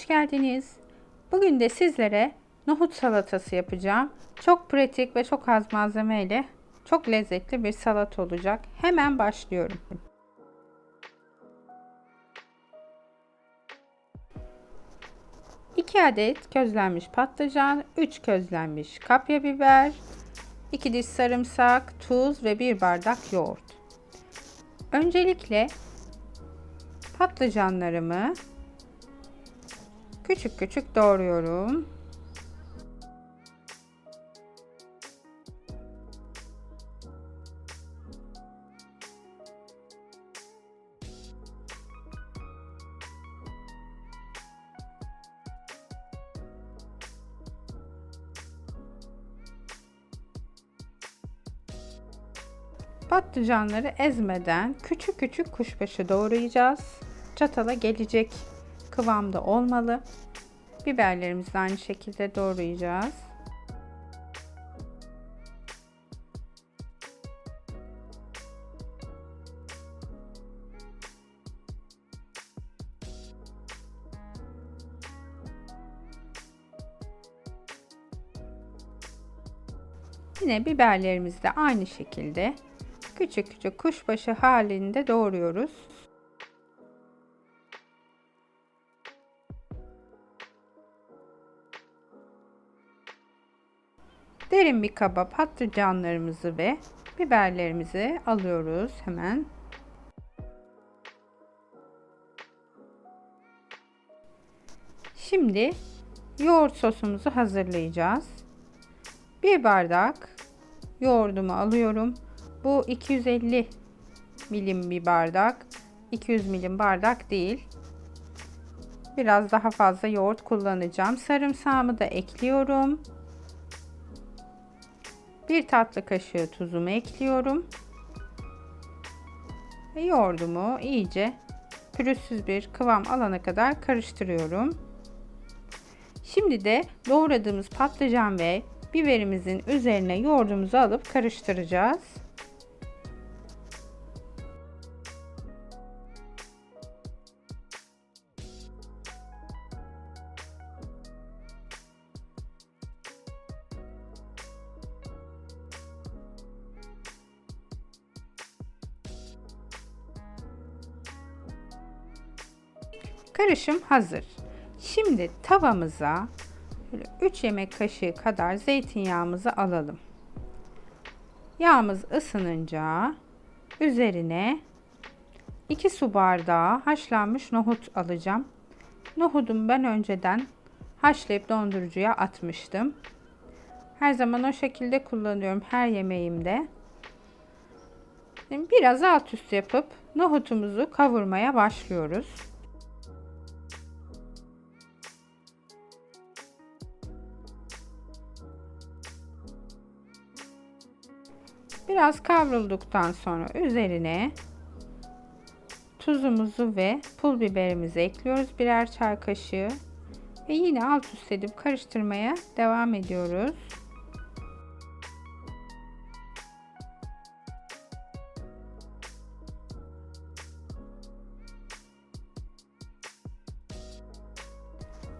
hoş geldiniz. Bugün de sizlere nohut salatası yapacağım. Çok pratik ve çok az malzeme ile çok lezzetli bir salata olacak. Hemen başlıyorum. İki adet közlenmiş patlıcan, 3 közlenmiş kapya biber, 2 diş sarımsak, tuz ve 1 bardak yoğurt. Öncelikle patlıcanlarımı küçük küçük doğruyorum. Patlıcanları ezmeden küçük küçük kuşbaşı doğrayacağız. Çatala gelecek kıvamda olmalı. Biberlerimizi aynı şekilde doğrayacağız. Yine biberlerimizi de aynı şekilde küçük küçük kuşbaşı halinde doğruyoruz. Derin bir kaba patlıcanlarımızı ve biberlerimizi alıyoruz hemen. Şimdi yoğurt sosumuzu hazırlayacağız. Bir bardak yoğurdumu alıyorum. Bu 250 milim bir bardak. 200 milim bardak değil. Biraz daha fazla yoğurt kullanacağım. Sarımsağımı da ekliyorum. Bir tatlı kaşığı tuzumu ekliyorum. Ve yoğurdumu iyice pürüzsüz bir kıvam alana kadar karıştırıyorum. Şimdi de doğradığımız patlıcan ve biberimizin üzerine yoğurdumuzu alıp karıştıracağız. Karışım hazır. Şimdi tavamıza 3 yemek kaşığı kadar zeytinyağımızı alalım. Yağımız ısınınca üzerine 2 su bardağı haşlanmış nohut alacağım. Nohudumu ben önceden haşlayıp dondurucuya atmıştım. Her zaman o şekilde kullanıyorum her yemeğimde. Biraz alt üst yapıp nohutumuzu kavurmaya başlıyoruz. Biraz kavrulduktan sonra üzerine tuzumuzu ve pul biberimizi ekliyoruz birer çay kaşığı ve yine alt üst edip karıştırmaya devam ediyoruz.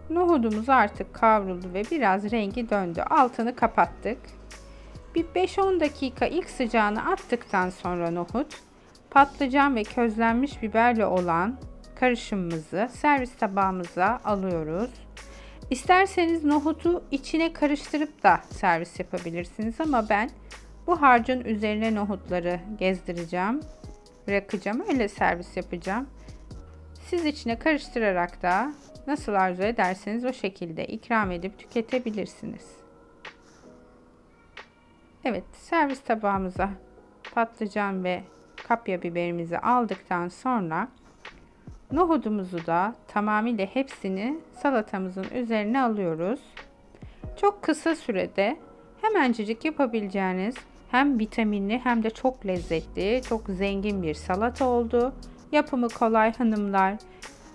Nohudumuz artık kavruldu ve biraz rengi döndü. Altını kapattık. Bir 5-10 dakika ilk sıcağını attıktan sonra nohut, patlıcan ve közlenmiş biberle olan karışımımızı servis tabağımıza alıyoruz. İsterseniz nohutu içine karıştırıp da servis yapabilirsiniz ama ben bu harcın üzerine nohutları gezdireceğim. Bırakacağım. Öyle servis yapacağım. Siz içine karıştırarak da nasıl arzu ederseniz o şekilde ikram edip tüketebilirsiniz. Evet servis tabağımıza patlıcan ve kapya biberimizi aldıktan sonra nohudumuzu da tamamıyla hepsini salatamızın üzerine alıyoruz. Çok kısa sürede hemencecik yapabileceğiniz hem vitaminli hem de çok lezzetli, çok zengin bir salata oldu. Yapımı kolay hanımlar.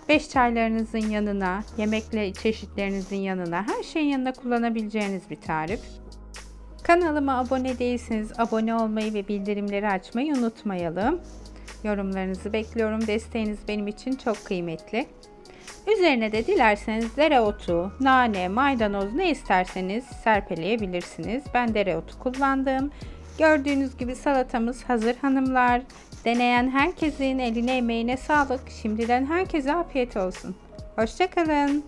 Beş çaylarınızın yanına, yemekle çeşitlerinizin yanına, her şeyin yanına kullanabileceğiniz bir tarif. Kanalıma abone değilseniz abone olmayı ve bildirimleri açmayı unutmayalım. Yorumlarınızı bekliyorum. Desteğiniz benim için çok kıymetli. Üzerine de dilerseniz dereotu, nane, maydanoz ne isterseniz serpeleyebilirsiniz. Ben dereotu kullandım. Gördüğünüz gibi salatamız hazır hanımlar. Deneyen herkesin eline emeğine sağlık. Şimdiden herkese afiyet olsun. Hoşçakalın.